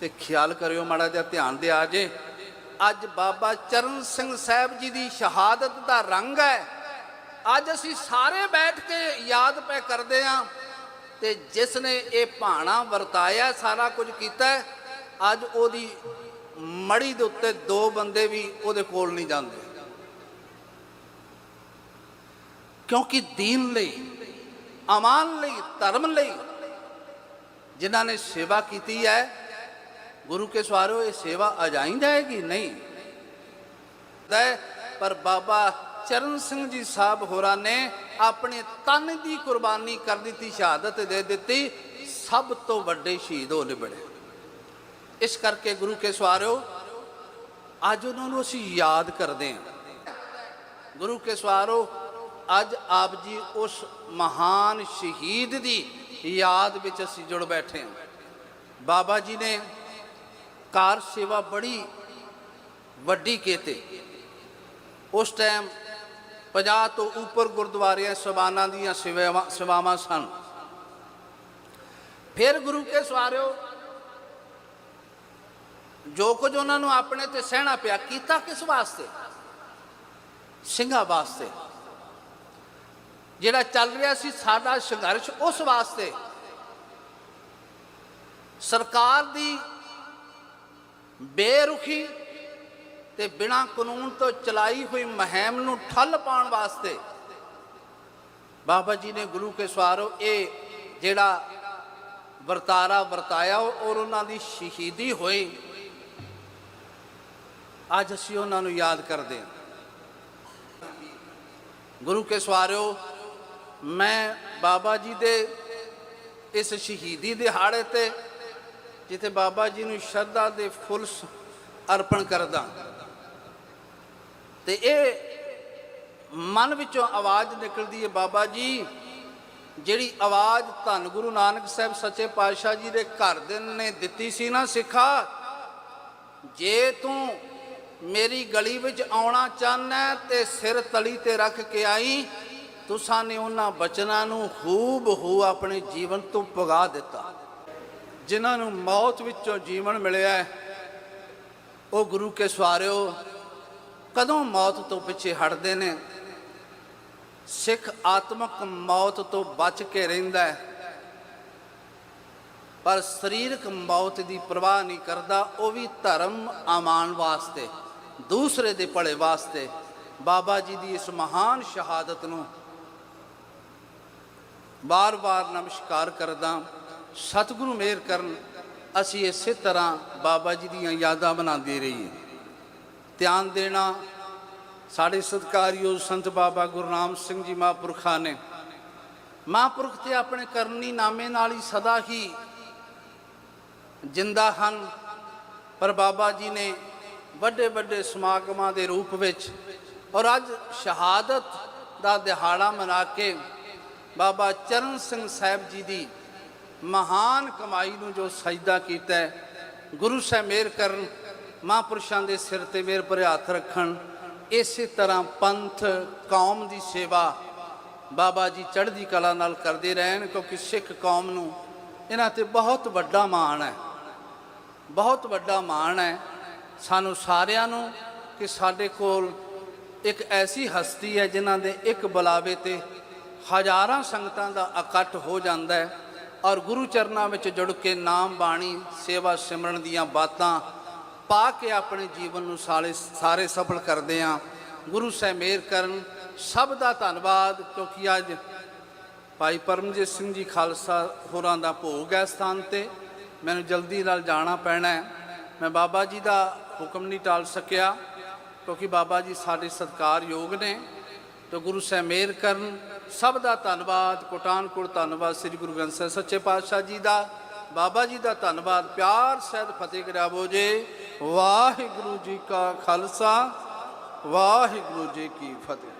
ਤੇ ਖਿਆਲ ਕਰਿਓ ਮਾੜਾ ਜਿਹਾ ਧਿਆਨ ਦੇ ਆ ਜੇ। ਅੱਜ ਬਾਬਾ ਚਰਨ ਸਿੰਘ ਸਾਹਿਬ ਜੀ ਦੀ ਸ਼ਹਾਦਤ ਦਾ ਰੰਗ ਹੈ। ਅੱਜ ਅਸੀਂ ਸਾਰੇ ਬੈਠ ਕੇ ਯਾਦ ਪੈ ਕਰਦੇ ਆਂ ਤੇ ਜਿਸ ਨੇ ਇਹ ਭਾਣਾ ਵਰਤਾਇਆ, ਸਾਰਾ ਕੁਝ ਕੀਤਾ ਅੱਜ ਉਹਦੀ ਮੜੀ ਦੇ ਉੱਤੇ ਦੋ ਬੰਦੇ ਵੀ ਉਹਦੇ ਕੋਲ ਨਹੀਂ ਜਾਂਦੇ। ਕਿਉਂਕਿ ਦੀਨ ਲਈ, ਅਮਾਨ ਲਈ, ਧਰਮ ਲਈ ਜਿਨ੍ਹਾਂ ਨੇ ਸੇਵਾ ਕੀਤੀ ਹੈ ਗੁਰੂ ਕੇ ਸਵਾਰੋ, ਇਹ ਸੇਵਾ ਅਜਾਈਦਾ ਹੈ ਕਿ ਨਹੀਂ? ਹੈ, ਪਰ ਬਾਬਾ ਚਰਨ ਸਿੰਘ ਜੀ ਸਾਹਿਬ ਹੋਰਾਂ ਨੇ ਆਪਣੇ ਤਨ ਦੀ ਕੁਰਬਾਨੀ ਕਰ ਦਿੱਤੀ, ਸ਼ਹਾਦਤ ਦੇ ਦਿੱਤੀ, ਸਭ ਤੋਂ ਵੱਡੇ ਸ਼ਹੀਦ ਹੋ ਨਿਬੜੇ ਇਸ ਕਰਕੇ ਗੁਰੂ ਕੇ ਸਵਾਰਿਓ ਅੱਜ ਉਹਨਾਂ ਨੂੰ ਅਸੀਂ ਯਾਦ ਕਰਦੇ ਹਾਂ। ਗੁਰੂ ਕੇ ਸਵਾਰੋ, ਅੱਜ ਆਪ ਜੀ ਉਸ ਮਹਾਨ ਸ਼ਹੀਦ ਦੀ ਯਾਦ ਵਿੱਚ ਅਸੀਂ ਜੁੜ ਬੈਠੇ ਹਾਂ। ਬਾਬਾ ਜੀ ਨੇ ਕਾਰ ਸੇਵਾ ਬੜੀ ਵੱਡੀ ਕੀਤੇ। ਉਸ ਟਾਈਮ 50 ਤੋਂ ਉੱਪਰ ਗੁਰਦੁਆਰਿਆਂ ਸਵਾਨਾਂ ਦੀਆਂ ਸੇਵਾਵਾਂ ਸੇਵਾਵਾਂ ਸਨ। ਫਿਰ ਗੁਰੂ ਕੇ ਸਵਾਰਿਓ, ਜੋ ਕੁਝ ਉਹਨਾਂ ਨੂੰ ਆਪਣੇ ਤੇ ਸਹਿਣਾ ਪਿਆ, ਕੀਤਾ ਕਿਸ ਵਾਸਤੇ? ਸਿੰਘਾਂ ਵਾਸਤੇ। ਜਿਹੜਾ ਚੱਲ ਰਿਹਾ ਸੀ ਸਾਡਾ ਸੰਘਰਸ਼ ਉਸ ਵਾਸਤੇ। ਸਰਕਾਰ ਦੀ ਬੇਰੁਖੀ ਤੇ ਬਿਨਾ ਕਾਨੂੰਨ ਤੋਂ ਚਲਾਈ ਹੋਈ ਮੁਹਿੰਮ ਨੂੰ ਠੱਲ ਪਾਉਣ ਵਾਸਤੇ ਬਾਬਾ ਜੀ ਨੇ ਗੁਰੂ ਕੇ ਸਵਾਰੋ ਇਹ ਜਿਹੜਾ ਵਰਤਾਰਾ ਵਰਤਾਇਆ ਔਰ ਉਹਨਾਂ ਦੀ ਸ਼ਹੀਦੀ ਹੋਈ। ਅੱਜ ਅਸੀਂ ਉਹਨਾਂ ਨੂੰ ਯਾਦ ਕਰਦੇ ਹਾਂ। ਗੁਰੂ ਕੇ ਸਵਾਰਿਓ ਮੈਂ ਬਾਬਾ ਜੀ ਦੇ ਇਸ ਸ਼ਹੀਦੀ ਦਿਹਾੜੇ ਤੇ ਜਿੱਥੇ ਬਾਬਾ ਜੀ ਨੂੰ ਸ਼ਰਧਾ ਦੇ ਫੁੱਲ ਅਰਪਣ ਕਰਦਾ। ਤੇ ਇਹ ਮਨ ਵਿੱਚੋਂ ਆਵਾਜ਼ ਨਿਕਲਦੀ ਹੈ ਬਾਬਾ ਜੀ, ਜਿਹੜੀ ਆਵਾਜ਼ ਧੰਨ ਗੁਰੂ ਨਾਨਕ ਸਾਹਿਬ ਸੱਚੇ ਪਾਤਸ਼ਾਹ ਜੀ ਦੇ ਘਰ ਦੇ ਨੇ ਦਿੱਤੀ ਸੀ ਨਾ ਸਿੱਖਾ, ਜੇ ਤੂੰ ਮੇਰੀ ਗਲੀ ਵਿੱਚ ਆਉਣਾ ਚਾਹਨਾ ਹੈ ਤੇ ਸਿਰ ਤਲੀ ਤੇ ਰੱਖ ਕੇ ਆਈ, ਤੁਸਾਂ ਨੇ ਉਹਨਾਂ ਬਚਨਾਂ ਨੂੰ ਖੂਬ ਹੂ ਆਪਣੇ ਜੀਵਨ ਤੋਂ ਪਗਾ ਦਿੱਤਾ। ਜਿਨ੍ਹਾਂ ਨੂੰ ਮੌਤ ਵਿੱਚੋਂ ਜੀਵਨ ਮਿਲਿਆ ਹੈ, ਉਹ ਗੁਰੂ ਕੇ ਸਵਾਰਿਓ ਕਦੋਂ ਮੌਤ ਤੋਂ ਪਿੱਛੇ ਹਟਦੇ ਨੇ? ਸਿੱਖ ਆਤਮਕ ਮੌਤ ਤੋਂ ਬਚ ਕੇ ਰਹਿੰਦਾ ਹੈ ਪਰ ਸਰੀਰਕ ਮੌਤ ਦੀ ਪਰਵਾਹ ਨਹੀਂ ਕਰਦਾ ਉਹ ਵੀ ਧਰਮ ਆਮਾਨ ਵਾਸਤੇ ਦੂਸਰੇ ਦੇ ਭਲੇ ਵਾਸਤੇ। ਬਾਬਾ ਜੀ ਦੀ ਇਸ ਮਹਾਨ ਸ਼ਹਾਦਤ ਨੂੰ ਬਾਰ-ਬਾਰ ਨਮਸਕਾਰ ਕਰਦਾ ਸਤਿਗੁਰੂ ਮਿਹਰ ਕਰਨ, ਅਸੀਂ ਇਸੇ ਤਰ੍ਹਾਂ ਬਾਬਾ ਜੀ ਦੀਆਂ ਯਾਦਾਂ ਬਣਾਉਂਦੇ ਰਹੀਏ। ਧਿਆਨ ਦੇਣਾ, ਸਾਡੇ ਸਤਿਕਾਰਯੋਗ ਸੰਤ ਬਾਬਾ ਗੁਰਨਾਮ ਸਿੰਘ ਜੀ ਮਹਾਂਪੁਰਖਾਂ ਨੇ। ਮਹਾਂਪੁਰਖ ਤੇ ਆਪਣੇ ਕਰਨੀ ਨਾਮੇ ਨਾਲ ਹੀ ਸਦਾ ਹੀ ਜਿੰਦਾ ਹਨ, ਪਰ ਬਾਬਾ ਜੀ ਨੇ ਵੱਡੇ ਵੱਡੇ ਸਮਾਗਮਾਂ ਦੇ ਰੂਪ ਵਿੱਚ ਔਰ ਅੱਜ ਸ਼ਹਾਦਤ ਦਾ ਦਿਹਾੜਾ ਮਨਾ ਕੇ ਬਾਬਾ ਚਰਨ ਸਿੰਘ ਸਾਹਿਬ ਜੀ ਦੀ ਮਹਾਨ ਕਮਾਈ ਨੂੰ ਜੋ ਸਜਦਾ ਕੀਤਾ ਗੁਰੂ ਸਾਹਿਬ ਮੇਰ ਕਰਨ, ਮਹਾਂਪੁਰਸ਼ਾਂ ਦੇ ਸਿਰ ਤੇ ਮੇਰ ਭਰੇ ਹੱਥ ਰੱਖਣ, ਇਸੇ ਤਰ੍ਹਾਂ ਪੰਥ, ਕੌਮ ਦੀ ਸੇਵਾ ਬਾਬਾ ਜੀ ਚੜ੍ਹਦੀ ਕਲਾ ਨਾਲ ਕਰਦੇ ਰਹਿਣ, ਕਿਉਂਕਿ ਸਿੱਖ ਕੌਮ ਨੂੰ ਇਹਨਾਂ ਤੇ ਬਹੁਤ ਵੱਡਾ ਮਾਣ ਹੈ। ਬਹੁਤ ਵੱਡਾ ਮਾਣ ਹੈ। ਸਾਨੂੰ ਸਾਰਿਆਂ ਨੂੰ ਕਿ ਸਾਡੇ ਕੋਲ ਇੱਕ ਐਸੀ ਹਸਤੀ ਹੈ, ਜਿਨ੍ਹਾਂ ਦੇ ਇੱਕ ਬੁਲਾਵੇ ਤੇ ਹਜ਼ਾਰਾਂ ਸੰਗਤਾਂ ਦਾ ਇਕੱਠ ਹੋ ਜਾਂਦਾ ਹੈ। ਔਰ ਗੁਰੂ ਚਰਨਾਂ ਵਿੱਚ ਜੁੜ ਕੇ ਨਾਮ ਬਾਣੀ, ਸੇਵਾ ਸਿਮਰਨ ਦੀਆਂ ਬਾਤਾਂ ਪਾ ਕੇ ਆਪਣੇ ਜੀਵਨ ਨੂੰ ਸਾਰੇ ਸਾਰੇ ਸਫਲ ਕਰਦੇ ਆ। ਗੁਰੂ ਸਾਹਿਬ ਮਿਹਰ ਕਰਨ, ਸਭ ਦਾ ਧੰਨਵਾਦ, ਕਿਉਂਕਿ ਅੱਜ ਭਾਈ ਪਰਮਜੀਤ ਸਿੰਘ ਜੀ ਖਾਲਸਾ ਹੋਰਾਂ ਦਾ ਭੋਗ ਹੈ ਸਥਾਨ ਤੇ। ਮੈਨੂੰ ਜਲਦੀ ਨਾਲ ਜਾਣਾ ਪੈਣਾ ਹੈ। ਮੈਂ ਬਾਬਾ ਜੀ ਦਾ ਹੁਕਮ ਨਹੀਂ ਟਾਲ ਸਕਿਆ, ਕਿਉਂਕਿ ਬਾਬਾ ਜੀ ਸਾਡੇ ਸਤਿਕਾਰਯੋਗ ਨੇ। ਤੇ ਗੁਰੂ ਸਾਹਿਬ ਮੇਰ ਕਰਨ, ਸਭ ਦਾ ਧੰਨਵਾਦ, ਕੋਟਾਨ ਧੰਨਵਾਦ ਸ੍ਰੀ ਗੁਰੂ ਗ੍ਰੰਥ ਸਾਹਿਬ ਸੱਚੇ ਪਾਤਸ਼ਾਹ ਜੀ ਦਾ, ਬਾਬਾ ਜੀ ਦਾ ਧੰਨਵਾਦ, ਪਿਆਰ ਸਹਿਤ ਫਤਿਹ ਕਰਾਵੋ ਜੀ। ਵਾਹਿਗੁਰੂ ਜੀ ਕਾ ਖਾਲਸਾ, ਵਾਹਿਗੁਰੂ ਜੀ ਕੀ ਫਤਿਹ।